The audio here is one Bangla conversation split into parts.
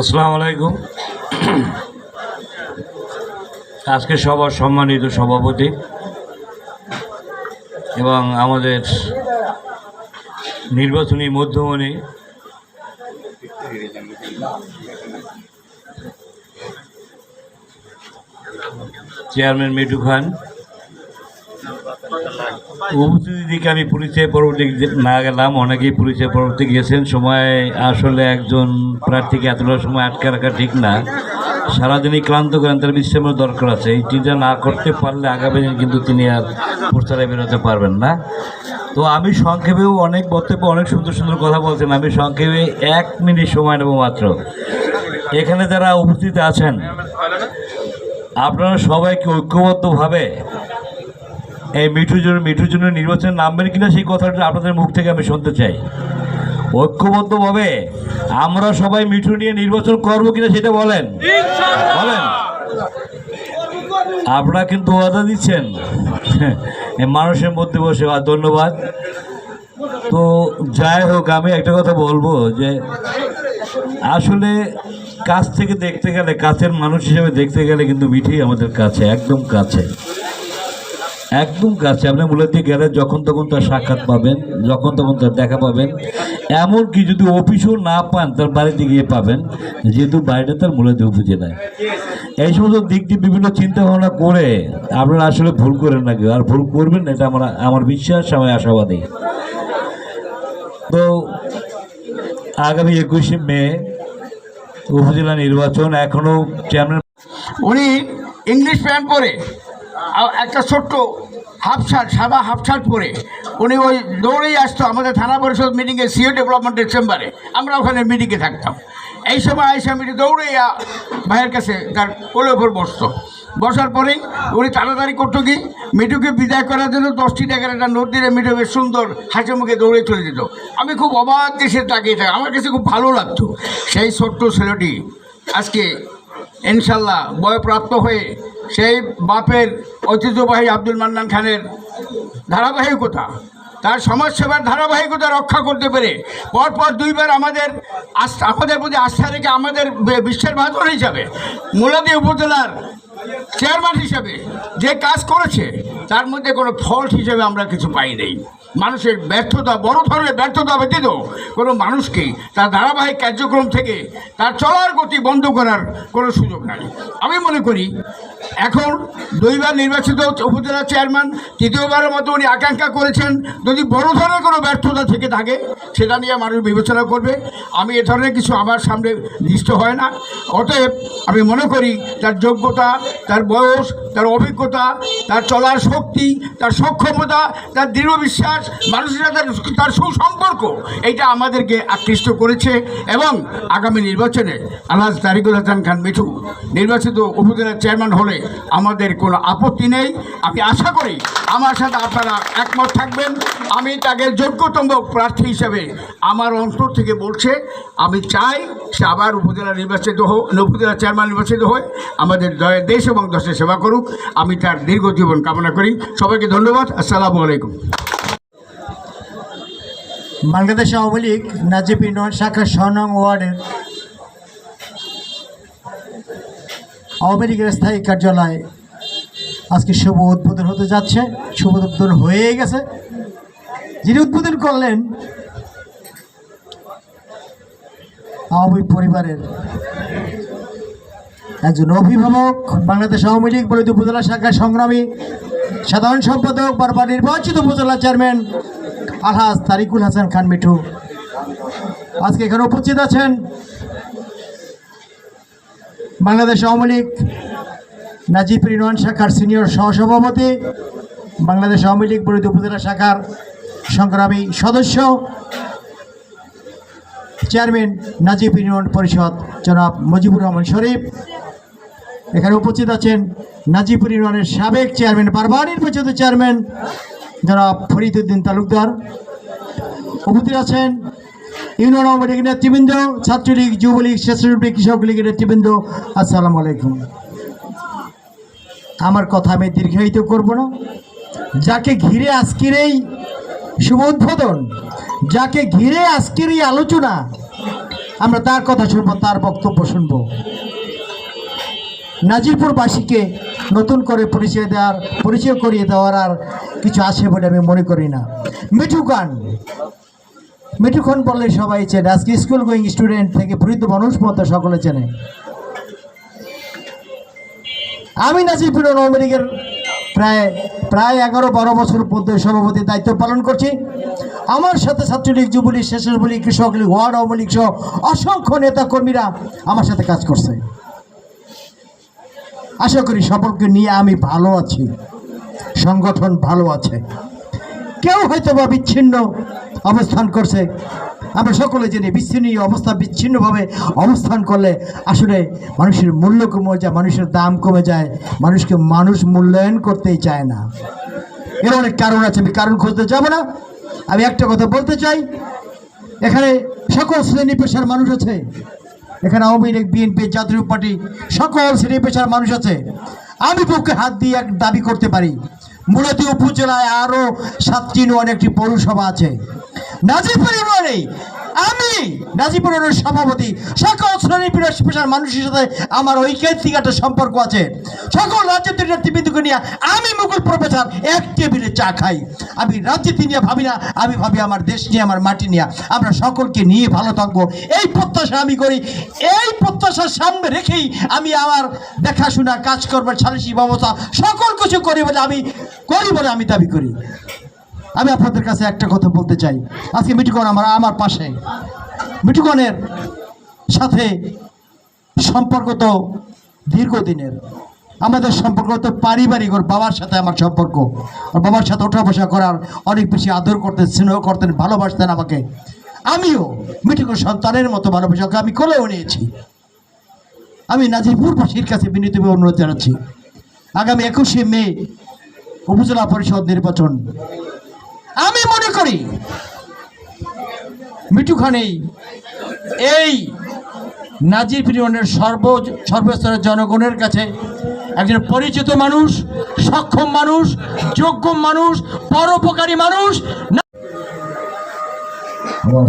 আসসালামু আলাইকুম। আজকে সবার সম্মানিত সভাপতি এবং আমাদের নির্বাচনী মধ্যমণি চেয়ারম্যান মিঠু খান। উপস্থিতির দিকে আমি পরিচয় পরবর্তী না গেলাম, অনেকেই পরিচয় পরবর্তী গিয়েছেন সময় আসলে একজন প্রার্থীকে এতটা সময় আটকে রাখা ঠিক না। সারাদিনই ক্লান্ত করেন, তার বিশ্রামের দরকার আছে। এই চিন্তা না করতে পারলে আগামী দিন কিন্তু তিনি আর প্রচারে বেরোতে পারবেন না। তো আমি সংক্ষেপেও অনেক বক্তব্য, অনেক সুন্দর সুন্দর কথা বলছেন। আমি সংক্ষেপে এক মিনিট সময় নেব মাত্র। এখানে যারা উপস্থিত আছেন, আপনারা সবাইকে ঐক্যবদ্ধভাবে এই মিঠুর জন্য মিঠুর জন্য নির্বাচনে নামবেন কিনা সেই কথাটা আপনাদের মুখ থেকে আমি শুনতে চাই। ঐক্যবদ্ধভাবে আমরা সবাই মিঠু নিয়ে নির্বাচন করব কিনা সেটা বলেন। বলেন। আপনারা কিন্তু ওয়াদা দিচ্ছেন। মানুষের মধ্যে বসে ধন্যবাদ। তো যাই হোক আমি একটা কথা বলব যে আসলে কাছ থেকে দেখতে গেলে কাছের মানুষ হিসেবে দেখতে গেলে কিন্তু মিঠি আমাদের কাছে একদম কাছে। একদম কাছে। আপনি মূলত গেলে যখন তখন তার সাক্ষাৎ পাবেন, যখন তখন তার দেখা পাবেন। এমনকি যদি অফিসও না পান, তার বাড়িতে গিয়ে পাবেন, যেহেতু বাড়িটা তার মূলত উপজেলায়। এই সমস্ত দিক দিয়ে বিভিন্ন চিন্তা ভাবনা করে আপনারা আসলে ভুল করেন না কেউ। আর ভুল করবেন না, এটা আমার আমার বিশ্বাস আমি আশাবাদী। তো আগামী একুশে মে উপজেলা নির্বাচন এখনও চেয়ারম্যান উনি ইংলিশ প্যান্ট পরে একটা ছোট্ট হাফ শার্ট, সাদা হাফ শার্ট পরে উনি ওই দৌড়েই আসতো আমাদের থানা পরিষদ মিটিংয়ে সিও ডেভেলপমেন্টের চেম্বারে। আমরা ওখানে মিটিংয়ে থাকতাম। এই সময় আইসা মিটি দৌড়ে ভাইয়ের কাছে তার কোলের ওপর বসতো। বসার পরেই উনি তাড়াতাড়ি করতো কি মিঠুকে বিদায় করার জন্য দশটি টাকার একটা নোট দিলে মিঠু বেশ সুন্দর হাসি মুখে দৌড়ে চলে যেত। আমি খুব অবাক দেশে তাকিয়ে থাকি আমার কাছে খুব ভালো লাগতো। সেই ছোট্ট ছেলেটি আজকে ইনশাল্লাহ বয়প্রাপ্ত হয়ে সেই বাপের ঐতিহ্যবাহী আব্দুল মান্নান খানের ধারাবাহিকতা, তার সমাজসেবার ধারাবাহিকতা রক্ষা করতে পেরে পরপর দুইবার আমাদের আমাদের প্রতি আস্থা রেখে আমাদের বিশ্বের বাদর হিসাবে মুলাদি উপজেলার চেয়ারম্যান হিসাবে যে কাজ করেছে, তার মধ্যে কোনো ফল্ট হিসেবে আমরা কিছু পাই নেই। মানুষের ব্যর্থতা, বড় ধরনের ব্যর্থতা ব্যতীত কোনো মানুষকে তার ধারাবাহিক কার্যক্রম থেকে তার চলার গতি বন্ধ করার কোনো সুযোগ নাই। আমি মনে করি, এখন দুইবার নির্বাচিত উপজেলা চেয়ারম্যান তৃতীয়বারের মতো উনি আকাঙ্ক্ষা করেছেন, যদি বড় ধরনের কোনো ব্যর্থতা থেকে থাকে, সেটা নিয়ে মানুষ বিবেচনা করবে। আমি এ ধরনের কিছু আমার সামনে দৃষ্ট হয় না। অতএব আমি মনে করি, তার যোগ্যতা, তার বয়স, তার অভিজ্ঞতা, তার চলার শক্তি, তার সক্ষমতা, তার দৃঢ় বিশ্বাস মানুষের সাথে তার সুসম্পর্ক, এইটা আমাদেরকে আকৃষ্ট করেছে এবং আগামী নির্বাচনে আলহাজ তারিকুল হাসান খান মিঠু নির্বাচিত উপজেলার চেয়ারম্যান হলে আমাদের কোনো আপত্তি নেই। আমি আশা করি আমার সাথে আপনারা একমত থাকবেন। আমি তাকে যোগ্যতম প্রার্থী হিসেবে আমার অন্তর থেকে বলছে, আমি চাই সে আবার উপজেলা নির্বাচিত হোক, উপজেলা চেয়ারম্যান নির্বাচিত হয়ে আমাদের দেশ এবং দেশের সেবা করুক। আমি তার দীর্ঘ জীবন কামনা করি। সবাইকে ধন্যবাদ। আসসালামু আলাইকুম। বাংলাদেশ আওয়ামী লীগ, নাজিব ইউনিয়ন, শাখা সনং ওয়ার্ডের আওয়ামী লীগের স্থায়ী কার্যালয় আজকে শুভ উদ্বোধন হতে যাচ্ছে। শুভ উদ্বোধন হয়ে গেছে। যিনি উদ্বোধন করলেন আওয়ামী পরিবারের একজন অভিভাবক বাংলাদেশ আওয়ামী লীগ বলিত উপজেলা শাখার সংগ্রামী সাধারণ সম্পাদক, বারবার নির্বাচিত উপজেলা চেয়ারম্যান আলহাজ তারিকুল হাসান খান মিঠু। আজকে এখানে উপস্থিত আছেন বাংলাদেশ আওয়ামী লীগ, নাজিব ইউনিয়ন শাখার সিনিয়র সহসভাপতি, বাংলাদেশ আওয়ামী লীগ বলিত উপজেলা শাখার সংগ্রামী সদস্য, চেয়ারম্যান নাজিব ইউনিয়ন পরিষদ, জনাব মুজিবুর রহমান শরীফ। এখানে উপস্থিত আছেন নাজিপুর ইউনিয়নের সাবেক চেয়ারম্যান, বারবার নির্বাচিত চেয়ারম্যান জনাব ফরিদুদ্দিন তালুকদার উপস্থিত আছেন, ইউনিয়ন আওয়ামী লীগের নেতৃবৃন্দ, ছাত্রলীগ, যুবলীগ, স্বেচ্ছাসেবী কৃষক লীগের নেতৃবৃন্দ, আসসালামু আলাইকুম। আমার কথা আমি দীর্ঘায়িত করব না। যাকে ঘিরে আজকের এই শুভ উদ্বোধন, যাকে ঘিরে আজকের এই আলোচনা, আমরা তার কথা শুনব, তার বক্তব্য শুনব। নাজিরপুরবাসীকে নতুন করে পরিচয় দেওয়ার, পরিচয় করিয়ে দেওয়ার আর কিছু আছে বলে আমি মনে করি না। মিঠু খান। মিঠু খান বললে সবাই চেনে। আজকে স্কুল গোয়িং স্টুডেন্ট থেকে বৃদ্ধ মানুষ মতো সকলে চেনে। আমি নাজিরপুর আওয়ামী লীগের প্রায় প্রায় এগারো বারো বছর মধ্যে সভাপতি দায়িত্ব পালন করছি। আমার সাথে ছাত্রলীগ, যুবলীগ স্বেচ্ছাসেবক কৃষক লীগ, ওয়ার্ড আওয়ামী লীগ সহ অসংখ্য নেতা কর্মীরা আমার সাথে কাজ করছে। আশা করি সকলকে নিয়ে আমি ভালো আছি। সংগঠন ভালো আছে। কেউ হয়তো বা বিচ্ছিন্ন অবস্থান করছে। আমরা সকলে জেনে বিচ্ছিন্ন অবস্থা বিচ্ছিন্নভাবে অবস্থান করলে আসলে মানুষের মূল্য কমে যায়, মানুষের দাম কমে যায়, মানুষকে মানুষ মূল্যায়ন করতেই চায় না। এর অনেক কারণ আছে, আমি কারণ খুঁজতে যাব না। আমি একটা কথা বলতে চাই, এখানে সকল শ্রেণি পেশার মানুষ আছে। এখানে আওয়ামী লীগ, বিএনপি, জাতীয় পার্টি, সকল শ্রেণি পেশার মানুষ আছে। আমি পক্ষে হাত দিয়ে এক দাবি করতে পারি। মূলত উপজেলায় আরও সাতটি নয়, একটি পৌরসভা আছে। নাজির ইউনিয়নে আমি ইউনিয়নের সভাপতি। সকল শ্রেণি পেশা- পেশার মানুষের সাথে আমার ঐকান্তিক একটা সম্পর্ক আছে। সকল রাজনীতির নেতৃবৃন্দকে নিয়ে আমি মুকুল প্রফেসর এক টেবিলে চা খাই। আমি রাজনীতি নিয়ে ভাবি না, আমি ভাবি আমার দেশ নিয়ে, আমার মাটি নিয়ে। আমরা সকলকে নিয়ে ভালো থাকব। এই প্রত্যাশা আমি করি। এই প্রত্যাশার সামনে রেখেই আমি আমার দেখাশোনা কাজ করবার সালিসি ব্যবস্থা সকল কিছু করি বলে আমি করি বলে আমি দাবি করি। আমি আপনাদের কাছে একটা কথা বলতে চাই। আজকে মিঠুকন আমার আমার পাশে। মিঠুকনের সাথে সম্পর্ক তো দীর্ঘদিনের। আমাদের সম্পর্ক তো পারিবারিক, ওর বাবার সাথে আমার সম্পর্ক। ওর বাবার সাথে ওঠা বসা করার অনেক বেশি আদর করতেন, স্নেহ করতেন, ভালোবাসতেন আমাকে। আমিও মিঠুকন সন্তানের মতো ভালোবাসা ওকে আমি কোলেও নিয়েছি। আমি নাজিরপুরবাসীর কাছে বিনীতভাবে অনুরোধ জানাচ্ছি। আগামী একুশে মে উপজেলা পরিষদ নির্বাচন আমি মনে করি মিঠু খানেই এই নাজির পিরিয়নের সর্ব সর্বস্তরের জনগণের কাছে একজন পরিচিত মানুষ, সক্ষম মানুষ, যোগ্য মানুষ, পরোপকারী মানুষ আমার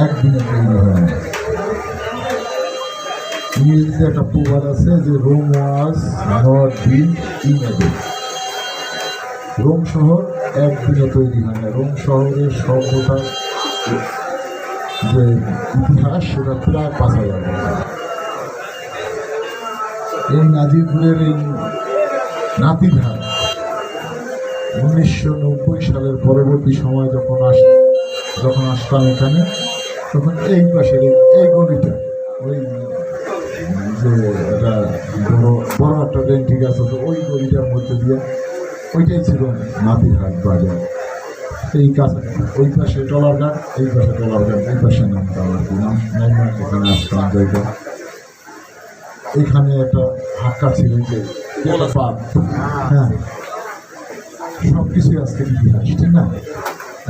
একদিনে তৈরি হয় না। ইংরেজিতে একটা প্রবাদ আছে যে Rome was not built in Rome শহর একদিনে তৈরি হয় না। রোম শহরের সভ্যতা যে ইতিহাস, সেটা প্রায় পাঁচ হাজার এই নাজিরপুরের এই নাতিঘাট উনিশশো নব্বই সালের পরবর্তী সময় যখন আস যখন আসতাম এখানে তখন এই পাশের এই- গলিটা ওই যে একটা বড় বড় একটা রেন্টি গাছ আছে ওই গলিটার মধ্যে দিয়ে ওইটাই ছিল নাতিঘাট বাজার। এই কাছে ওই পাশে টলার ঘাট এই পাশে টলার ঘাট এই পাশে নামতাম আর কি নাম নাইমা এখানে আসতাম যাইতো এখানে একটা হাক্কা ছিল যে পার্ক হ্যাঁ। সব কিছুই আজকে ইতিহাস ঠিক না?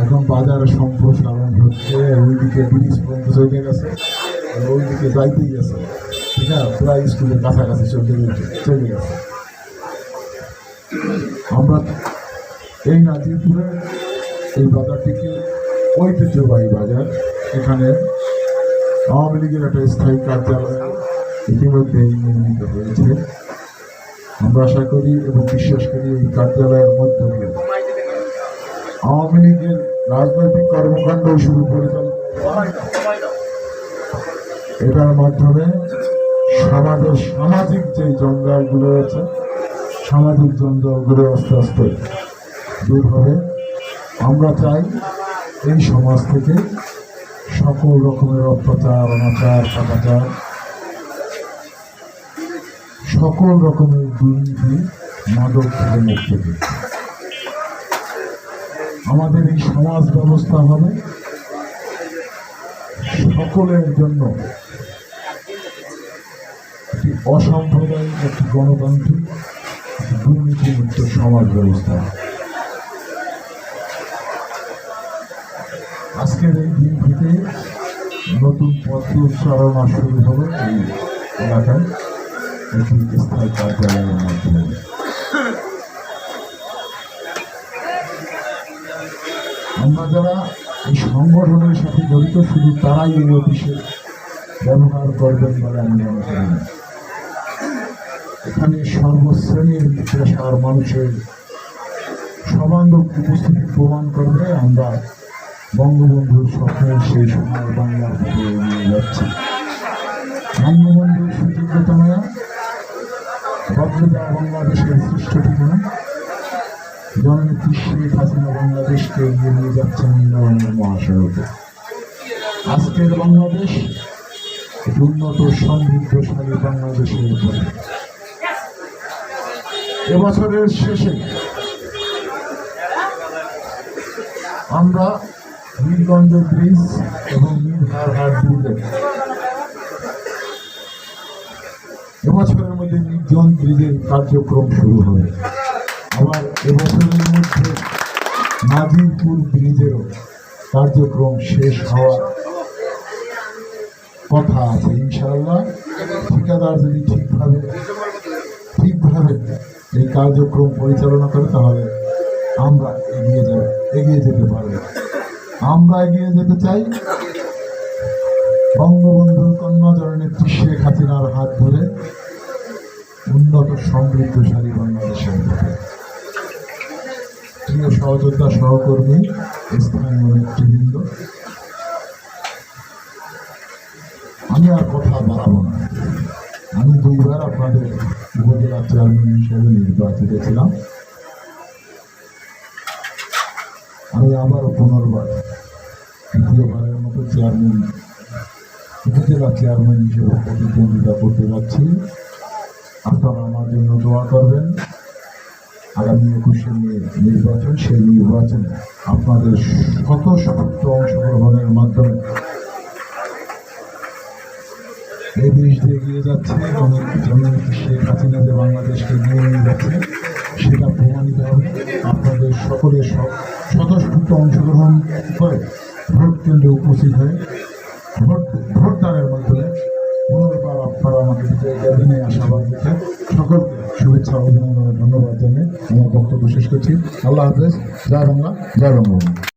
এখন বাজার সম্প্রসারণ হচ্ছে, ওইদিকে ব্রিজ পর্যন্ত চলে গেছে, আর ওইদিকে যাইতেই গেছে। ঠিক আছে? প্রায় স্কুলের কাছাকাছি চলে গেছে চলে গেছে। আমরা এই নাজিরপুরে এই বাজারটিকে ঐতিহ্যবাহী বাজার। এখানে আওয়ামী লীগের একটা স্থায়ী কার্যালয় ইতিমধ্যেই নির্মিত হয়েছে। আমরা আশা করি এবং বিশ্বাস করি এই কার্যালয়ের মধ্যে আওয়ামী লীগের রাজনৈতিক কর্মকাণ্ড শুরু পরিচালনা এটার মাধ্যমে সমাজের সামাজিক যে জঞ্জালগুলো আছে সামাজিক জঞ্জালগুলো আস্তে আস্তে দূর হবে। আমরা চাই এই সমাজ থেকে সকল রকমের অত্যাচার, অনাচার কাটাচার সকল রকমের দুর্নীতি মাদক থেকে মুক্তি দিতে আমাদের এই সমাজ ব্যবস্থা হবে সকলের জন্য। একটি অসাম্প্রদায়িক, একটি গণতান্ত্রিক দুর্নীতিমুক্ত সমাজ ব্যবস্থা। আজকের এই দিন থেকে নতুন পথ উচ্চারণা শুরু হবে এই এলাকায়। একটি স্থায়ী কার্যালয়ের মাধ্যমে। আমরা যারা এই সংগঠনের সাথে জড়িত, শুধু তারাই এই অফিসে ব্যবহার করবেন বলে আমি মনে করি না। এখানে সর্বশ্রেণীর পেশার মানুষের সমান্ধব উপস্থিতি প্রমাণ করবে আমরা বঙ্গবন্ধুর স্বপ্নের সেই সময় বাংলার দিকে এগিয়ে যাচ্ছি বঙ্গবন্ধুর সুযোগ্যতমা বদলে বাংলাদেশের সৃষ্ট ঠিকানা জননেত্রী শেখ হাসিনা বাংলাদেশকে এগিয়ে নিয়ে যাচ্ছেন উন্নয়নের মহাসড়কে। আজকের বাংলাদেশ উন্নত, সমৃদ্ধশালী বাংলাদেশের উপরে। এবছরের শেষে আমরা নীলগঞ্জ ব্রিজ এবং নীলহারহাট ব্রিজে এবছরের মধ্যে নির্জন ব্রিজের কার্যক্রম শুরু হবে। আবার এবছরের মধ্যে নাজিরপুর ব্রিজেরও কার্যক্রম শেষ হওয়ার কথা আছে, ইনশাআল্লাহ। ঠিকাদার যদি ঠিকভাবে ঠিকভাবে এই কার্যক্রম পরিচালনা করে, তাহলে আমরা এগিয়ে যাব, এগিয়ে যেতে পারব। আমরা এগিয়ে যেতে চাই। বঙ্গবন্ধুর কন্যা জননেত্রী শেখ হাসিনার হাত ধরে উন্নত সমৃদ্ধশালী পথে প্রিয় সহযোদ্ধা সহকর্মী স্থানীয় আমি আর কথা বাড়াবো না। আমি দুইবার আপনাদের উপজেলা চেয়ারম্যান হিসেবে নির্বাচিত ছিলাম। আমি আবার পুনর্বার দ্বিতীয়বারের মতো চেয়ারম্যান, উপজেলা চেয়ারম্যান হিসেবে প্রতিদ্বন্দ্বিতা করতে যাচ্ছি। আপনারা আমার জন্য দোয়া করবেন। আগামী একুশে নির্বাচন, সেই নির্বাচনে আপনাদের শত শত অংশগ্রহণের মাধ্যমে এই দেশ এগিয়ে যাচ্ছে। এবং জননেত্রী শেখ হাসিনা যে বাংলাদেশকে এগিয়ে নিয়ে যাচ্ছে, সেটা প্রমাণিত হবে। আপনাদের সকলের স্বতঃস্ফূর্ত অংশগ্রহণ করে ভোট কেন্দ্রে উপস্থিত হয়ে ভোট ভোটদানের মাধ্যমে পুনর্বার আপনারা আমাকে বিজয় আশাবাদ রেখে সকলকে শুভেচ্ছা, অভিনন্দন ও ধন্যবাদ জানিয়ে আমার বক্তব্য শেষ করছি। আল্লাহ হাফেজ, জয় বাংলা, জয় বঙ্গবন্ধু।